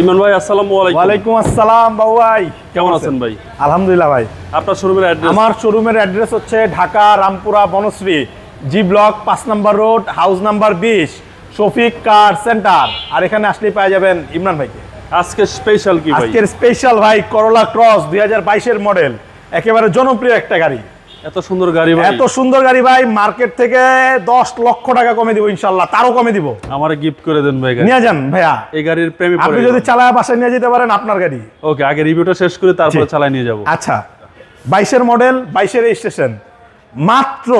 ইমন ভাই আসসালামু আলাইকুম। ওয়ালাইকুম আসসালাম বাবু ভাই। কেমন আছেন ভাই? আলহামদুলিল্লাহ ভাই। আপনার শোরুমের অ্যাড্রেস আমার শোরুমের অ্যাড্রেস হচ্ছে ঢাকা রামপুরা বনশ্রী জি ব্লক পাঁচ নাম্বার রোড হাউস নাম্বার বিশ শফিক কার সেন্টার আর এখানে আসলেই পাওয়া যাবেন ইমরান ভাইকে। আজকে স্পেশাল কি ভাই? আজকের স্পেশাল ভাই করলা ক্রস দুই হাজার বাইশের মডেল একেবারে জনপ্রিয় একটা গাড়ি। এত সুন্দর গাড়ি ভাই। এত সুন্দর গাড়ি ভাই মার্কেট থেকে দশ লক্ষ টাকা কমে দিব ইনশাল্লাহ তারও কমে দিব। আমারে গিফট করে দেন ভাই গাড়ি। নিয়ে যান ভাইয়া। এই গাড়ির প্রেমে আপনি যদি চালায় বাসায় নিয়ে যেতে পারেন আপনার গাড়ি। ওকে আগে রিভিউটা শেষ করে তারপরে। চালাই নিয়ে যাব। আচ্ছা বাইশের মডেল বাইশের স্টেশন মাত্র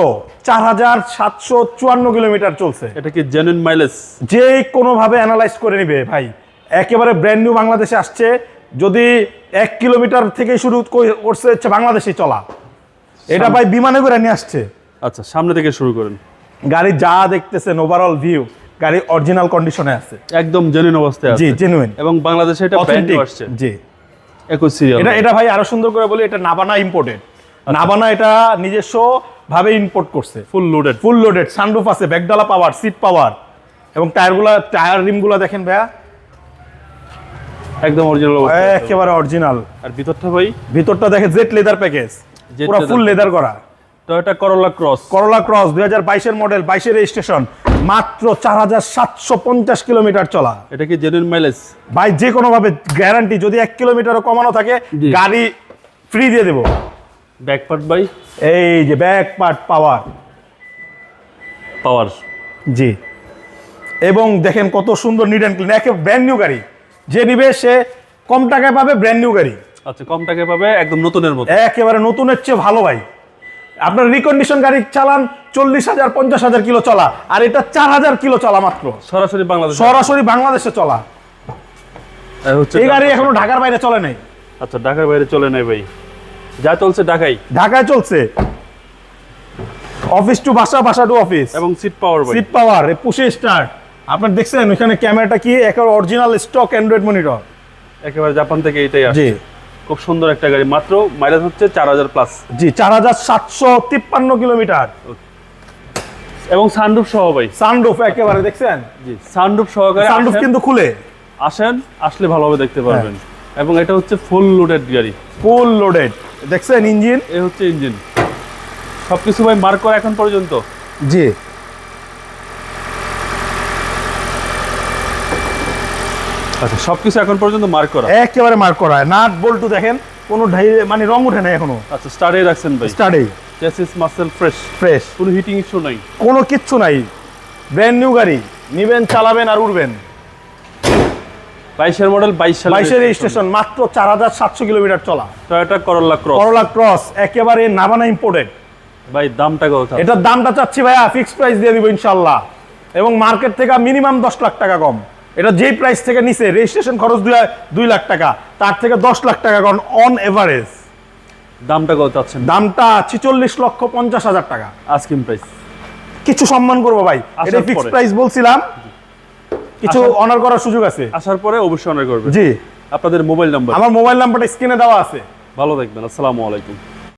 চার হাজার সাতশো চুয়ান্ন কিলোমিটার চলছে। এটা কি জেনুইন মাইলেজ যে কোনোভাবে অ্যানালাইজ করে নিবে ভাই একেবারে ব্র্যান্ড নিউ বাংলাদেশে আসছে যদি এক কিলোমিটার থেকে শুরু করছে হচ্ছে বাংলাদেশে চলা। এটা ভাই বিমানে করে নিয়ে আসছে। আচ্ছা সামনে থেকে শুরু করেন। গাড়ি যা দেখতেছেন ওভারঅল ভিউ গাড়ি অরিজিনাল কন্ডিশনে আছে। একদম জেনুইন অবস্থায় আছে। জি জেনুইন এবং বাংলাদেশে এটা ব্র্যান্ড আসছে। জি। একুশ সিরিয়াল এটা এটা ভাই আরও সুন্দর করে বলি এটা নাবানা ইম্পোর্টেড নাবানা এটা নিজস্ব ভাবে ইম্পোর্ট করছে। Full loaded full loaded sunroof আছে ব্যাকডালা পাওয়ার সিট পাওয়ার এবং টায়ারগুলা টায়ার রিমগুলো দেখেন ভাইয়া। একদম অরিজিনাল একেবারে অরিজিনাল আর ভিতরটা ভাই? ভিতরটা দেখে জেট লেদার প্যাকেজ পুরো ফুল লেদার করা। Toyota Corolla cross Corolla cross দুই হাজার বাইশের মডেল বাইশের রেজিস্ট্রেশন মাত্র চার হাজার সাতশো পঞ্চাশ কিলোমিটার চলা। এটা কি জেনুইন মাইলেজ ভাই যে কোনো ভাবে গ্যারান্টি যদি এক কিলোমিটারও কমানো থাকে গাড়ি ফ্রি দিয়ে দেবো। ব্যাক পার্ট বাই এই যে ব্যাক পার্ট পাওয়ার পাওয়ার জি। এবং দেখেন কত সুন্দর নিড অ্যান্ড ক্লিন একে ব্র্যান্ড নিউ গাড়ি। যে নিবে সে কম টাকায় পাবে ব্র্যান্ড নিউ গাড়ি। আচ্ছা কম টাকায় পাবে একদম নতুনের মতো। একেবারে নতুনের চেয়ে ভালো ভাই। আপনার রিকন্ডিশন গাড়ি চালান চল্লিশ হাজার পঞ্চাশ হাজার কিলো চলা আর এটা চার হাজার কিলো চলা মাত্র। সরাসরি বাংলাদেশ সরাসরি বাংলাদেশে চলা। হচ্ছে এই গাড়ি এখনও ঢাকার বাইরে চলে নাই। আচ্ছা ঢাকার বাইরে চলে নাই ভাই। যা চলছে ঢাকাই। ঢাকায় চলছে। অফিস টু বাসা বাসা টু অফিস এবং seat power seat power push start আপনার দেখছেন ওইখানে ক্যামেরাটা কি? একেবারে অরিজিনাল স্টক অ্যান্ড্রয়েড মনিটর একেবারে জাপান থেকে এটাই আসে জি খুব সুন্দর একটা গাড়ি। মাত্র মাইলেজ হচ্ছে চার হাজার প্লাস জি চার হাজার সাতশো তিপ্পান্ন কিলোমিটার। এবং সানরুফ সহ ভাই। সানরুফ একেবারে দেখছেন? জি সানরুফ সহকারে সানরুফ কিন্তু খুলে। আসেন আসলে ভালোভাবে দেখতে পারবেন। হ্যাঁ। এবং এটা হচ্ছে ফুল লোডেড গাড়ি। ফুল লোডেড দেখছেন ইঞ্জিন এ হচ্ছে ইঞ্জিন সবকিছু ভাই মার্ক করা এখন পর্যন্ত। জি। আচ্ছা সবকিছু এখন পর্যন্ত মার্ক করা? একেবারে মার্ক করা নাট বল্টু দেখেন কোনো ঢাই মানে রং উঠে না এখনও। আচ্ছা স্টার্টে রাখছেন ভাই। স্টার্টেই চেসিস মাসেল ফ্রেশ ফ্রেশ কোনো হিটিং ইস্যু নাই। কোনো কিচ্ছু নাই। ব্র্যান্ড নিউ গাড়ি। নিবেন চালাবেন আর উড়বেন। বাইশের মডেল বাইশ সালে বাইশের রেজিস্ট্রেশন মাত্র চার হাজার সাতশো কিলোমিটার চলা। Toyota Corolla cross Corolla cross একেবারে নাবানা ইম্পোর্টেড ভাই দামটা কত এটার দামটা চাচ্ছি ভাইয়া ফিক্সড প্রাইস দিয়ে দিব ইনশাল্লাহ। এবং মার্কেট থেকে মিনিমাম দশ লাখ টাকা কম। এটা যেই প্রাইস থেকে নিছে রেজিস্ট্রেশন খরচ দুই দুই লাখ টাকা। তার থেকে দশ লাখ টাকা কম অন এভারেজ দামটা কত চাচ্ছেন? দামটা ছিচল্লিশ লক্ষ পঞ্চাশ হাজার টাকা। আস্কিং প্রাইস কিছু সম্মান করব ভাই। এটা ফিক্সড পরে। প্রাইস বলছিলাম। কিছু অনার করার সুযোগ আছে। আসার পরে অবশ্যই অনার করবেন। জি। আপনাদের মোবাইল নাম্বার আমার মোবাইল নাম্বারটা স্ক্রিনে দেওয়া আছে। ভালো থাকবেন আসসালামু আলাইকুম।